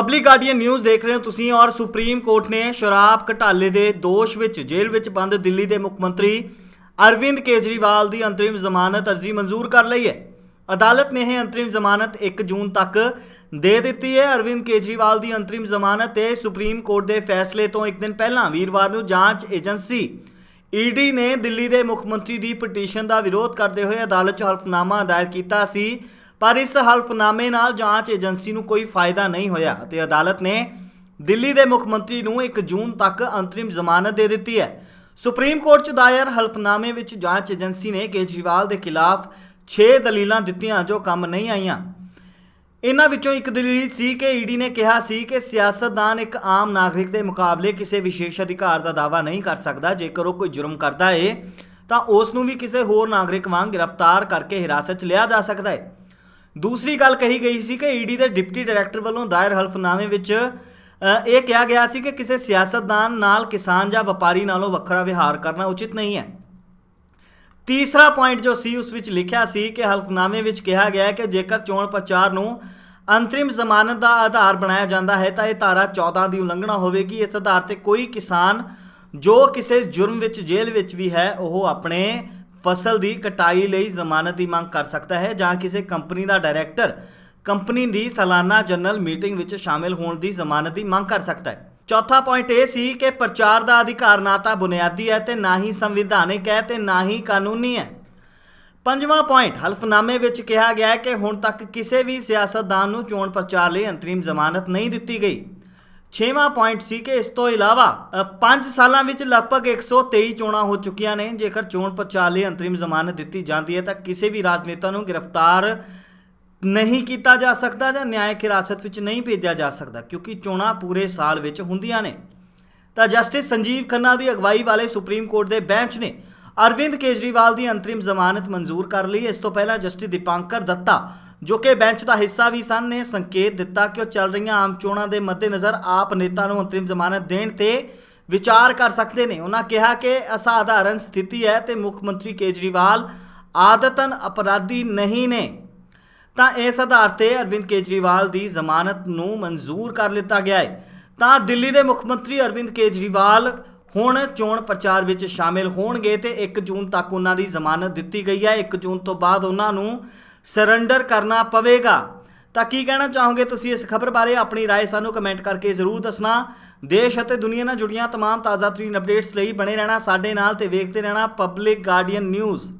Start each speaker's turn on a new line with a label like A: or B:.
A: Public guardian news ਦੇਖ ਰਹੇ ਹੋ ਤੁਸੀਂ ਔਰ ਸੁਪਰੀਮ ਕੋਰਟ ਨੇ ਸ਼ਰਾਬ ਘਟਾਲੇ ਦੇ ਦੋਸ਼ ਵਿੱਚ ਜੇਲ੍ਹ ਵਿੱਚ ਬੰਦ ਦਿੱਲੀ ਦੇ ਮੁੱਖ ਮੰਤਰੀ ਅਰਵਿੰਦ ਕੇਜਰੀਵਾਲ ਦੀ ਅੰਤਰਿਮ ਜ਼ਮਾਨਤ ਅਰਜ਼ੀ ਮਨਜ਼ੂਰ ਕਰ ਲਈ ਹੈ। ਅਦਾਲਤ ਨੇ ਇਹ ਅੰਤਰਿਮ ਜ਼ਮਾਨਤ 1 ਜੂਨ ਤੱਕ ਦੇ ਦਿੱਤੀ ਹੈ। ਅਰਵਿੰਦ ਕੇਜਰੀਵਾਲ ਦੀ ਅੰਤਰਿਮ ਜ਼ਮਾਨਤ ਤੇ ਸੁਪਰੀਮ ਕੋਰਟ ਦੇ ਫੈਸਲੇ ਤੋਂ ਇੱਕ ਦਿਨ ਪਹਿਲਾਂ ਵੀਰਵਾਰ ਨੂੰ ਜਾਂਚ ਏਜੰਸੀ ਈਡੀ ਨੇ ਦਿੱਲੀ ਦੇ ਮੁੱਖ ਮੰਤਰੀ ਦੀ ਪਟੀਸ਼ਨ ਦਾ ਵਿਰੋਧ ਕਰਦੇ ਹੋਏ ਅਦਾਲਤ 'ਚ ਹਲਫਨਾਮਾ ਦਾਇਰ ਕੀਤਾ ਸੀ। ਪਰ ਇਸ ਹਲਫਨਾਮੇ ਨਾਲ ਜਾਂਚ ਏਜੰਸੀ ਨੂੰ ਕੋਈ ਫਾਇਦਾ ਨਹੀਂ ਹੋਇਆ ਤੇ ਅਦਾਲਤ ਨੇ ਦਿੱਲੀ ਦੇ ਮੁੱਖ ਮੰਤਰੀ ਨੂੰ 1 ਜੂਨ ਤੱਕ ਅੰਤਰਿਮ ਜ਼ਮਾਨਤ ਦੇ ਦਿੱਤੀ ਹੈ। ਸੁਪਰੀਮ ਕੋਰਟ 'ਚ ਦਾਇਰ ਹਲਫਨਾਮੇ ਵਿੱਚ ਜਾਂਚ ਏਜੰਸੀ ਨੇ ਕੇਜਰੀਵਾਲ ਦੇ ਖਿਲਾਫ 6 ਦਲੀਲਾਂ ਦਿੱਤੀਆਂ ਜੋ ਕੰਮ ਨਹੀਂ ਆਈਆਂ। ਇਹਨਾਂ ਵਿੱਚੋਂ ਇੱਕ ਦਲੀਲ ਸੀ ਕਿ ਈਡੀ ਨੇ ਕਿਹਾ ਸੀ ਕਿ ਸਿਆਸਤਦਾਨ ਇੱਕ ਆਮ ਨਾਗਰਿਕ ਦੇ ਮੁਕਾਬਲੇ ਕਿਸੇ ਵਿਸ਼ੇਸ਼ ਅਧਿਕਾਰ ਦਾ ਦਾਅਵਾ ਨਹੀਂ ਕਰ ਸਕਦਾ। ਜੇਕਰ ਉਹ ਕੋਈ ਜੁਰਮ ਕਰਦਾ ਏ, ਤਾਂ ਉਸ ਨੂੰ ਵੀ ਕਿਸੇ ਹੋਰ ਨਾਗਰਿਕ ਵਾਂਗ ਗ੍ਰਿਫਤਾਰ ਕਰਕੇ ਹਿਰਾਸਤ 'ਚ ਲਿਆ ਜਾ ਸਕਦਾ ਹੈ ਦੂਸਰੀ ਗੱਲ ਕਹੀ ਗਈ ਸੀ ਕਿ ਈਡੀ ਦੇ ਡਿਪਟੀ ਡਾਇਰੈਕਟਰ ਵੱਲੋਂ ਦਾਇਰ ਹਲਫਨਾਮੇ ਵਿੱਚ ਇਹ ਕਿਹਾ ਗਿਆ ਸੀ ਕਿ ਕਿਸੇ ਸਿਆਸਤਦਾਨ ਨਾਲ ਕਿਸਾਨ ਜਾਂ ਵਪਾਰੀ ਨਾਲੋਂ ਵੱਖਰਾ ਵਿਹਾਰ ਕਰਨਾ ਉਚਿਤ ਨਹੀਂ ਹੈ। ਤੀਸਰਾ ਪੁਆਇੰਟ ਜੋ ਸੀ, ਉਸ ਵਿੱਚ ਲਿਖਿਆ ਸੀ ਕਿ ਹਲਫਨਾਮੇ ਵਿੱਚ ਕਿਹਾ ਗਿਆ ਹੈ ਕਿ ਜੇਕਰ ਚੋਣ ਪ੍ਰਚਾਰ ਨੂੰ ਅੰਤਰਿਮ ਜ਼ਮਾਨਤ ਦਾ ਆਧਾਰ ਬਣਾਇਆ ਜਾਂਦਾ ਹੈ, ਤਾਂ ਇਹ ਧਾਰਾ 14 ਦੀ ਉਲੰਘਣਾ ਹੋਵੇਗੀ। ਇਸ ਆਧਾਰ ਤੇ ਕੋਈ ਕਿਸਾਨ ਜੋ ਕਿਸੇ ਜੁਰਮ ਵਿੱਚ ਜੇਲ੍ਹ ਵਿੱਚ ਵੀ ਹੈ, ਉਹ ਆਪਣੇ ਫਸਲ ਦੀ ਕਟਾਈ ਲਈ ਜ਼ਮਾਨਤ ਦੀ ਮੰਗ ਕਰ ਸਕਦਾ ਹੈ ਜਾਂ ਕਿਸੇ ਕੰਪਨੀ ਦਾ ਡਾਇਰੈਕਟਰ ਕੰਪਨੀ ਦੀ ਸਾਲਾਨਾ ਜਨਰਲ ਮੀਟਿੰਗ ਵਿੱਚ ਸ਼ਾਮਿਲ ਹੋਣ ਦੀ ਜ਼ਮਾਨਤ ਦੀ ਮੰਗ ਕਰ ਸਕਦਾ ਹੈ। ਚੌਥਾ ਪੁਆਇੰਟ ਇਹ ਸੀ ਕਿ ਪ੍ਰਚਾਰ ਦਾ ਅਧਿਕਾਰ ਨਾ ਤਾਂ ਬੁਨਿਆਦੀ ਹੈ ਤੇ ਨਾ ਹੀ ਸੰਵਿਧਾਨਿਕ ਹੈ ਤੇ ਨਾ ਹੀ ਕਾਨੂੰਨੀ ਹੈ। ਪੰਜਵਾਂ ਪੁਆਇੰਟ ਹਲਫਨਾਮੇ ਵਿੱਚ ਕਿਹਾ ਗਿਆ ਹੈ ਕਿ ਹੁਣ ਤੱਕ ਕਿਸੇ ਵੀ ਸਿਆਸਤਦਾਨ ਨੂੰ ਚੋਣ ਪ੍ਰਚਾਰ ਲਈ ਅੰਤਰਿਮ ਜ਼ਮਾਨਤ ਨਹੀਂ ਦਿੱਤੀ ਗਈ। ਛੇਵਾਂ ਪੁਆਇੰਟ ਸੀ ਕਿ ਇਸ ਤੋਂ ਇਲਾਵਾ 5 ਸਾਲਾਂ ਵਿੱਚ ਲਗਭਗ 123 ਚੋਣਾਂ ਹੋ ਚੁੱਕੀਆਂ ਨੇ। ਜੇਕਰ ਚੋਣ ਪ੍ਰਚਾਰ ਲਈ ਅੰਤਰਿਮ ਜ਼ਮਾਨਤ ਦਿੱਤੀ ਜਾਂਦੀ ਹੈ, ਤਾਂ ਕਿਸੇ ਵੀ ਰਾਜਨੇਤਾ ਨੂੰ ਗ੍ਰਿਫਤਾਰ ਨਹੀਂ ਕੀਤਾ ਜਾ ਸਕਦਾ ਜਾਂ ਨਿਆਇਕ ਹਿਰਾਸਤ ਵਿੱਚ ਨਹੀਂ ਭੇਜਿਆ ਜਾ ਸਕਦਾ, ਕਿਉਂਕਿ ਚੋਣਾਂ ਪੂਰੇ ਸਾਲ ਵਿੱਚ ਹੁੰਦੀਆਂ ਨੇ। ਤਾਂ ਜਸਟਿਸ ਸੰਜੀਵ ਖੰਨਾ ਦੀ ਅਗਵਾਈ ਵਾਲੇ ਸੁਪਰੀਮ ਕੋਰਟ ਦੇ ਬੈਂਚ ਨੇ ਅਰਵਿੰਦ ਕੇਜਰੀਵਾਲ ਦੀ ਅੰਤਰਿਮ ਜ਼ਮਾਨਤ ਮਨਜ਼ੂਰ ਕਰ ਲਈ। ਇਸ ਤੋਂ ਪਹਿਲਾਂ ਜਸਟਿਸ ਦੀਪਾਂਕਰ ਦੱਤਾ ਜੋ ਕਿ ਬੈਂਚ ਦਾ ਹਿੱਸਾ ਵੀ ਸਨ, ਨੇ ਸੰਕੇਤ ਦਿੱਤਾ ਕਿ ਉਹ ਚੱਲ ਰਹੀਆਂ ਆਮ ਚੋਣਾਂ ਦੇ ਮੱਦੇਨਜ਼ਰ ਆਪ ਨੇਤਾ ਨੂੰ ਅੰਤਰਿਮ ਜ਼ਮਾਨਤ ਦੇਣ ਤੇ ਵਿਚਾਰ ਕਰ ਸਕਦੇ ਨੇ। ਉਹਨਾਂ ਕਿਹਾ ਕਿ ਅਸਾਧਾਰਨ ਸਥਿਤੀ ਹੈ ਤੇ ਮੁੱਖ ਮੰਤਰੀ ਕੇਜਰੀਵਾਲ ਆਦਤਨ ਅਪਰਾਧੀ ਨਹੀਂ ਨੇ। ਤਾਂ ਇਸ ਆਧਾਰ ਤੇ ਅਰਵਿੰਦ ਕੇਜਰੀਵਾਲ ਦੀ ਜ਼ਮਾਨਤ ਨੂੰ ਮਨਜ਼ੂਰ ਕਰ ਲਿੱਤਾ ਗਿਆ ਹੈ। ਤਾਂ ਦਿੱਲੀ ਦੇ ਮੁੱਖ ਮੰਤਰੀ ਅਰਵਿੰਦ ਕੇਜਰੀਵਾਲ ਹੁਣ ਚੋਣ ਪ੍ਰਚਾਰ ਵਿੱਚ ਸ਼ਾਮਿਲ ਹੋਣਗੇ ਤੇ 1 ਜੂਨ ਤੱਕ ਉਹਨਾਂ ਦੀ ਜ਼ਮਾਨਤ ਦਿੱਤੀ ਗਈ ਹੈ। 1 ਜੂਨ ਤੋਂ ਬਾਅਦ ਉਹਨਾਂ ਨੂੰ ਸਰੈਂਡਰ ਕਰਨਾ ਪਵੇਗਾ ਤਾਂ ਕੀ ਕਹਿਣਾ ਚਾਹੋਗੇ ਤੁਸੀਂ ਇਸ ਖਬਰ ਬਾਰੇ ਆਪਣੀ رائے ਸਾਨੂੰ ਕਮੈਂਟ ਕਰਕੇ ਜ਼ਰੂਰ ਦੱਸਣਾ ਦੇਸ਼ ਅਤੇ ਦੁਨੀਆ ਨਾਲ ਜੁੜੀਆਂ तमाम ਤਾਜ਼ਾ ਤਰੀਨ ਅਪਡੇਟਸ ਲਈ ਬਣੇ ਰਹਿਣਾ ਸਾਡੇ ਨਾਲ ਤੇ ਵੇਖਦੇ ਰਹਿਣਾ ਪਬਲਿਕ ਗਾਰਡੀਅਨ ਨਿਊਜ਼